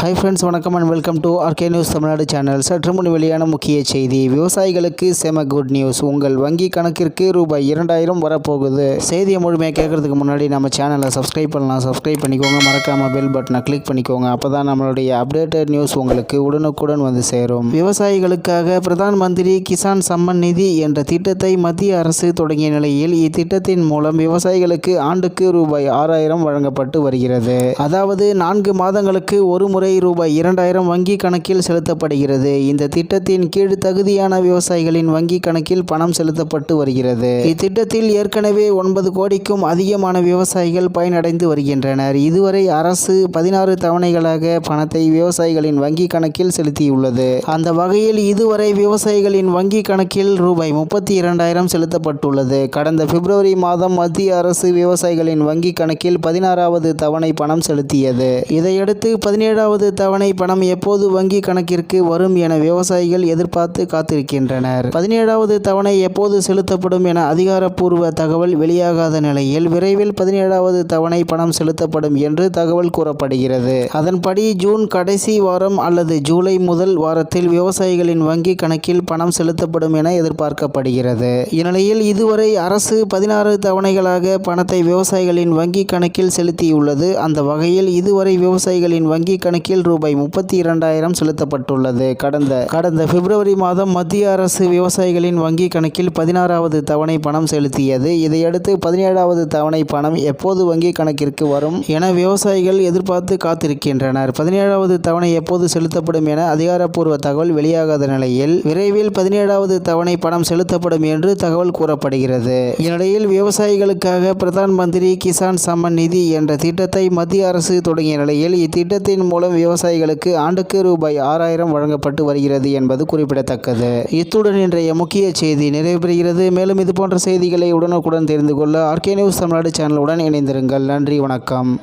Hi friends வணக்கம் and welcome to RK news Tamil Nadu channel சற்று முன் வெளியான முக்கிய செய்தி. விவசாயிகளுக்கு செம குட் நியூஸ் உங்கள் வங்கி கணக்கிற்கு ரூபாய் இரண்டாயிரம் வரப்போகுது. செய்தியை முழுமையாக கேட்கறதுக்கு முன்னாடி நம்ம சேனலை சப்ஸ்கிரைப் பண்ணலாம். சப்ஸ்கிரைப் பண்ணிக்கோங்க. மறக்காமல் பெல் பட்டனை கிளிக் பண்ணிக்கோங்க. அப்போ தான் நம்மளுடைய அப்டேட்டட் நியூஸ் உங்களுக்கு உடனுக்குடன் வந்து சேரும். விவசாயிகளுக்காக பிரதான் மந்திரி கிசான் சம்மன் நிதி என்ற திட்டத்தை மத்திய அரசு தொடங்கிய நிலையில் இத்திட்டத்தின் மூலம் விவசாயிகளுக்கு ஆண்டுக்கு ரூபாய் ஆறாயிரம் வழங்கப்பட்டு வருகிறது. அதாவது நான்கு மாதங்களுக்கு ஒரு முறை ரூபாய் இரண்டாயிரம் வங்கி கணக்கில் செலுத்தப்படுகிறது. இந்த திட்டத்தின் கீழ் தகுதியான விவசாயிகளின் வங்கி கணக்கில் பணம் செலுத்தப்பட்டு வருகிறது. இத்திட்டத்தில் ஏற்கனவே ஒன்பது கோடிக்கும் அதிகமான விவசாயிகள் பயனடைந்து வருகின்றனர். இதுவரை அரசு பதினாறு தவணைகளாக பணத்தை விவசாயிகளின் வங்கி கணக்கில் செலுத்தியுள்ளது. அந்த வகையில் இதுவரை விவசாயிகளின் வங்கி கணக்கில் ரூபாய் முப்பத்தி இரண்டாயிரம் செலுத்தப்பட்டுள்ளது. கடந்த பிப்ரவரி மாதம் மத்திய அரசு விவசாயிகளின் வங்கி கணக்கில் பதினாறாவது தவணை பணம் செலுத்தியது. இதையடுத்து பதினேழாவது தவணை பணம் எப்போது வங்கி கணக்கிற்கு வரும் என விவசாயிகள் எதிர்பார்த்து காத்திருக்கின்றனர். பதினேழாவது தவணை எப்போது செலுத்தப்படும் என அதிகாரப்பூர்வ தகவல் வெளியாகாத நிலையில் விரைவில் பதினேழாவது தவணை பணம் செலுத்தப்படும் என்று தகவல் கூறப்படுகிறது. அதன்படி ஜூன் கடைசி வாரம் அல்லது ஜூலை முதல் வாரத்தில் விவசாயிகளின் வங்கி கணக்கில் பணம் செலுத்தப்படும் என எதிர்பார்க்கப்படுகிறது. இந்நிலையில் இதுவரை அரசு பதினாறு தவணைகளாக பணத்தை விவசாயிகளின் வங்கி கணக்கில் செலுத்தியுள்ளது. அந்த வகையில் இதுவரை விவசாயிகளின் வங்கி கணக்கில் ரூபாய் முப்பத்தி இரண்டாயிரம் செலுத்தப்பட்டுள்ளது. கடந்த கடந்த பிப்ரவரி மாதம் மத்திய அரசு விவசாயிகளின் வங்கி கணக்கில் பதினாறாவது தவணை பணம் செலுத்தியது. இதையடுத்து பதினேழாவது தவணை பணம் எப்போது வங்கி கணக்கிற்கு வரும் என விவசாயிகள் எதிர்பார்த்து காத்திருக்கின்றனர். பதினேழாவது தவணை எப்போது செலுத்தப்படும் என அதிகாரப்பூர்வ தகவல் வெளியாகாத நிலையில் விரைவில் பதினேழாவது தவணை பணம் செலுத்தப்படும் என்று தகவல் கூறப்படுகிறது. இந்நிலையில் விவசாயிகளுக்காக பிரதான் மந்திரி கிசான் சம்மன் நிதி என்ற திட்டத்தை மத்திய அரசு தொடங்கிய நிலையில் இத்திட்டத்தின் மூலம் விவசாயிகளுக்கு ஆண்டுக்கு ரூபாய் ஆறாயிரம் வழங்கப்பட்டு வருகிறது என்பது குறிப்பிடத்தக்கது. இத்துடன் இன்றைய முக்கிய செய்தி நிறைவு பெறுகிறது மேலும் இது போன்ற செய்திகளை உடனுக்குடன் தெரிந்து கொள்ள ஆர்கே நியூஸ் தமிழ்நாடு சேனலுடன் இணைந்திருங்கள். நன்றி வணக்கம்.